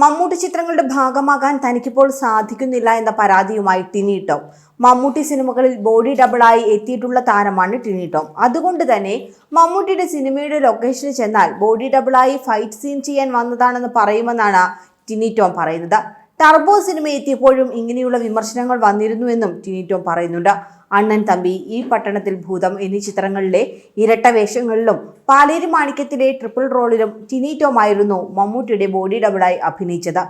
മമ്മൂട്ടി ചിത്രങ്ങളുടെ ഭാഗമാകാൻ തനിക്കിപ്പോൾ സാധിക്കുന്നില്ല എന്ന പരാതിയുമായി ടിനി ടോം. മമ്മൂട്ടി സിനിമകളിൽ ബോഡി ഡബിളായി എത്തിയിട്ടുള്ള താരമാണ് ടിനി ടോം. അതുകൊണ്ട് തന്നെ മമ്മൂട്ടിയുടെ സിനിമയുടെ ലൊക്കേഷനിൽ ചെന്നാൽ ബോഡി ഡബിളായി ഫൈറ്റ് സീൻ ചെയ്യാൻ വന്നതാണെന്ന് പറയുമെന്നാണ് ടിനി ടോം പറയുന്നത്. ടർബോ സിനിമ എത്തിയപ്പോഴും ഇങ്ങനെയുള്ള വിമർശനങ്ങൾ വന്നിരുന്നുവെന്നും ടിനി ടോം പറയുന്നുണ്ട്. അണ്ണൻ തമ്പി ഈ പട്ടണത്തിൽ ഭൂതം എന്നീ ചിത്രങ്ങളിലെ ഇരട്ട വേഷങ്ങളിലും പാലേരി മാണിക്യത്തിലെ ട്രിപ്പിൾ റോളിലും ടിനി ടോം ആയിരുന്നു മമ്മൂട്ടിയുടെ ബോഡി ഡബിളായി അഭിനയിച്ചത്.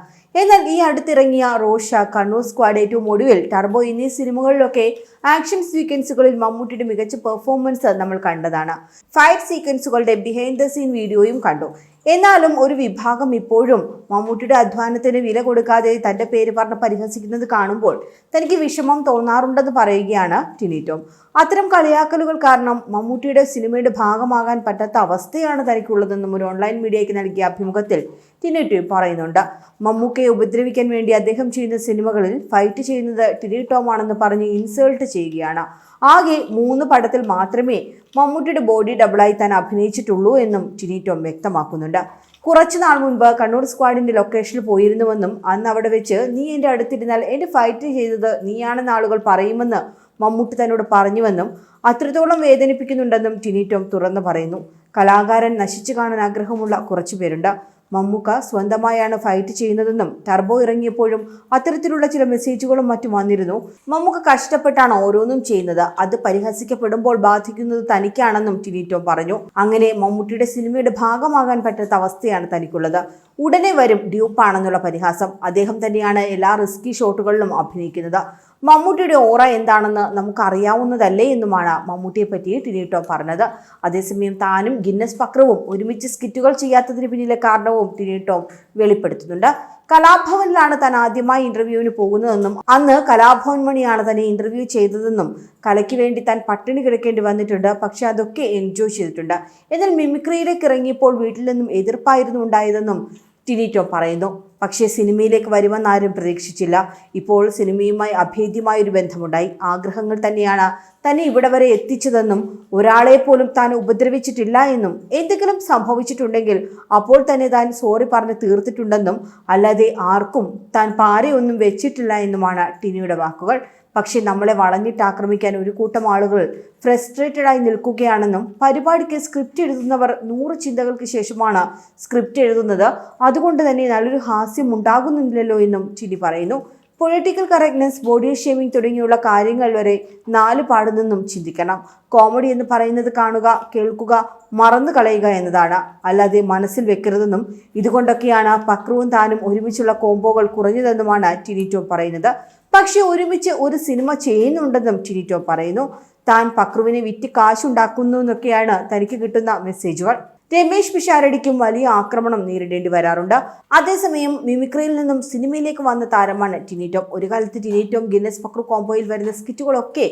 എന്നാൽ ഈ അടുത്തിറങ്ങിയ റോഷ കണ്ണൂർ സ്ക്വാഡ് ഏറ്റവും ഒടുവിൽ ടർബോ എന്നീ സിനിമകളിലൊക്കെ ആക്ഷൻ സീക്വൻസുകളിൽ മമ്മൂട്ടിയുടെ മികച്ച പെർഫോമൻസ് നമ്മൾ കണ്ടതാണ്. ഫൈറ്റ് സീക്വൻസുകളുടെ ബിഹൈൻഡ് ദ സീൻ വീഡിയോയും കണ്ടു. എന്നാലും ഒരു വിഭാഗം ഇപ്പോഴും മമ്മൂട്ടിയുടെ അധ്വാനത്തിന് വില കൊടുക്കാതെ തന്റെ പേര് പറഞ്ഞ് പരിഹസിക്കുന്നത് കാണുമ്പോൾ തനിക്ക് വിഷമം തോന്നാറുണ്ടെന്ന് പറയുകയാണ് ടിനിറ്റോം അത്തരം കളിയാക്കലുകൾ കാരണം മമ്മൂട്ടിയുടെ സിനിമയുടെ ഭാഗമാകാൻ പറ്റാത്ത അവസ്ഥയാണ് തനിക്കുള്ളതെന്നും ഒരു ഓൺലൈൻ മീഡിയയ്ക്ക് നൽകിയ അഭിമുഖത്തിൽ ടിനിറ്റോ പറയുന്നുണ്ട്. മമ്മൂക്കയെ ഉപദ്രവിക്കാൻ വേണ്ടി അദ്ദേഹം ചെയ്യുന്ന സിനിമകളിൽ ഫൈറ്റ് ചെയ്യുന്നത് ടിനിറ്റോം ആണെന്ന് പറഞ്ഞ് ഇൻസൾട്ട് ചെയ്യുകയാണ്. ആകെ മൂന്ന് പടത്തിൽ മാത്രമേ മമ്മൂട്ടിയുടെ ബോഡി ഡബിളായി താൻ അഭിനയിച്ചിട്ടുള്ളൂ എന്നും ടിനിറ്റോം വ്യക്തമാക്കുന്നുണ്ട്. കുറച്ചു നാൾ മുൻപ് കണ്ണൂർ സ്ക്വാഡിന്റെ ലൊക്കേഷനിൽ പോയിരുന്നുവെന്നും അന്ന് അവിടെ വെച്ച് നീ എന്റെ അടുത്തിരുന്നാൽ എന്റെ ഫൈറ്റ് ചെയ്തത് നീയാണെന്ന് ആളുകൾ പറയുമെന്ന് മമ്മൂട്ടി തന്നോട് പറഞ്ഞുവെന്നും അത്രത്തോളം വേദനിപ്പിക്കുന്നുണ്ടെന്നും ടിനിറ്റോം തുറന്നു പറയുന്നു. കലാകാരൻ നശിച്ചു കാണാൻ ആഗ്രഹമുള്ള കുറച്ചു പേരുണ്ട്. മമ്മൂക്ക സ്വന്തമായാണ് ഫൈറ്റ് ചെയ്യുന്നതെന്നും ടർബോ ഇറങ്ങിയപ്പോഴും അത്തരത്തിലുള്ള ചില മെസ്സേജുകളും മറ്റും വന്നിരുന്നു. മമ്മൂക്ക കഷ്ടപ്പെട്ടാണ് ഓരോന്നും ചെയ്യുന്നത്. അത് പരിഹസിക്കപ്പെടുമ്പോൾ ബാധിക്കുന്നത് തനിക്കാണെന്നും ടിനിറ്റോ പറഞ്ഞു. അങ്ങനെ മമ്മൂട്ടിയുടെ സിനിമയുടെ ഭാഗമാകാൻ പറ്റാത്ത അവസ്ഥയാണ് തനിക്കുള്ളത്. ഉടനെ വരും ഡ്യൂപ്പാണെന്നുള്ള പരിഹാസം. അദ്ദേഹം തന്നെയാണ് എല്ലാ റിസ്കി ഷോട്ടുകളിലും അഭിനയിക്കുന്നത്. മമ്മൂട്ടിയുടെ ഓറ എന്താണെന്ന് നമുക്കറിയാവുന്നതല്ലേ എന്നുമാണ് മമ്മൂട്ടിയെ പറ്റി ടിനിറ്റോ പറഞ്ഞത്. അതേസമയം താനും ഗിന്നസ് പക്രവും ഒരുമിച്ച് സ്കിറ്റുകൾ ചെയ്യാത്തതിന് പിന്നിലെ കാരണവും ടിനിട്ടോ വെളിപ്പെടുത്തുന്നുണ്ട്. കലാഭവനിലാണ് താൻ ആദ്യമായി ഇന്റർവ്യൂവിന് പോകുന്നതെന്നും അന്ന് കലാഭവൻ മണിയാണ് തന്നെ ഇന്റർവ്യൂ ചെയ്തതെന്നും കലയ്ക്ക് വേണ്ടി താൻ പട്ടിണി കിടക്കേണ്ടി വന്നിട്ടുണ്ട്. പക്ഷെ അതൊക്കെ എൻജോയ് ചെയ്തിട്ടുണ്ട്. എന്നാൽ മിമിക്രിയിലേക്ക് ഇറങ്ങിയപ്പോൾ വീട്ടിൽ നിന്നും എതിർപ്പായിരുന്നു ഉണ്ടായതെന്നും ടിനിറ്റോ പറയുന്നു. പക്ഷേ സിനിമയിലേക്ക് വരുമെന്ന് ആരും പ്രതീക്ഷിച്ചില്ല. ഇപ്പോൾ സിനിമയുമായി അഭേദ്യമായ ഒരു ബന്ധമുണ്ടായി. ആഗ്രഹങ്ങൾ തന്നെയാണ് തന്നെ ഇവിടെ വരെ എത്തിച്ചതെന്നും ഒരാളെ പോലും താൻ ഉപദ്രവിച്ചിട്ടില്ല എന്നും എന്തെങ്കിലും സംഭവിച്ചിട്ടുണ്ടെങ്കിൽ അപ്പോൾ തന്നെ താൻ സോറി പറഞ്ഞ് തീർത്തിട്ടുണ്ടെന്നും അല്ലാതെ ആർക്കും താൻ പാരയൊന്നും വെച്ചിട്ടില്ല എന്നുമാണ് ടിനിയുടെ വാക്കുകൾ. പക്ഷേ നമ്മളെ വളഞ്ഞിട്ട് ആക്രമിക്കാൻ ഒരു കൂട്ടം ആളുകൾ ഫ്രസ്ട്രേറ്റഡായി നിൽക്കുകയാണെന്നും പരിപാടിക്ക് സ്ക്രിപ്റ്റ് എഴുതുന്നവർ നൂറ് ചിന്തകൾക്ക് ശേഷമാണ് സ്ക്രിപ്റ്റ് എഴുതുന്നത്. അതുകൊണ്ട് തന്നെ നല്ലൊരു ഹാസ്യം ഉണ്ടാകുന്നില്ലല്ലോ എന്നും ചിനി പറയുന്നു. പൊളിറ്റിക്കൽ കറക്റ്റ്നെസ് ബോഡി ഷേമിംഗ് തുടങ്ങിയുള്ള കാര്യങ്ങൾ വരെ നാല് പാട് നിന്നും ചിന്തിക്കണം. കോമഡി എന്ന് പറയുന്നത് കാണുക കേൾക്കുക മറന്നു കളയുക എന്നതാണ്. അല്ലാതെ മനസ്സിൽ വെക്കരുതെന്നും ഇതുകൊണ്ടൊക്കെയാണ് പക്രുവും താനും ഒരുമിച്ചുള്ള കോംബോകൾ കുറഞ്ഞതെന്നുമാണ് ടിനിറ്റോ പറയുന്നത്. പക്ഷെ ഒരുമിച്ച് ഒരു സിനിമ ചെയ്യുന്നുണ്ടെന്നും ടിനിറ്റോ പറയുന്നു. താൻ പക്രുവിനെ വിറ്റ് കാശുണ്ടാക്കുന്നു എന്നൊക്കെയാണ് തനിക്ക് കിട്ടുന്ന മെസ്സേജുകൾ രമേശ് പിഷാരടിക്കും വലിയ ആക്രമണം നേരിടേണ്ടി വരാറുണ്ട്. അതേസമയം മിമിക്രിയിൽ നിന്നും സിനിമയിലേക്ക് വന്ന താരമാണ് ടിനീറ്റോം ഒരു കാലത്ത് ടിനീറ്റോം ഗിന്നസ് പക്രു കോംബോയിൽ വരുന്ന സ്കിറ്റുകളൊക്കെ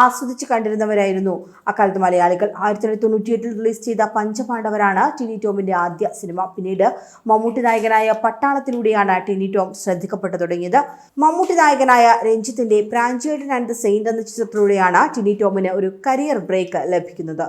ആസ്വദിച്ച് കണ്ടിരുന്നവരായിരുന്നു. അക്കാലത്ത് മലയാളികൾ ആയിരത്തി തൊള്ളായിരത്തി റിലീസ് ചെയ്ത പഞ്ചപാണ്ഡവരാണ് ടിനിറ്റോമിന്റെ ആദ്യ സിനിമ. പിന്നീട് മമ്മൂട്ടി നായകനായ പട്ടാളത്തിലൂടെയാണ് ടിനിറ്റോം ശ്രദ്ധിക്കപ്പെട്ടു തുടങ്ങിയത്. മമ്മൂട്ടി നായകനായ രഞ്ജിത്തിന്റെ പ്രാഞ്ചേട്ടൻ ആൻഡ് ദ സെയിന്റ് എന്ന ചിത്രത്തിലൂടെയാണ് ടിനിറ്റോമിന് ഒരു കരിയർ ബ്രേക്ക് ലഭിക്കുന്നത്.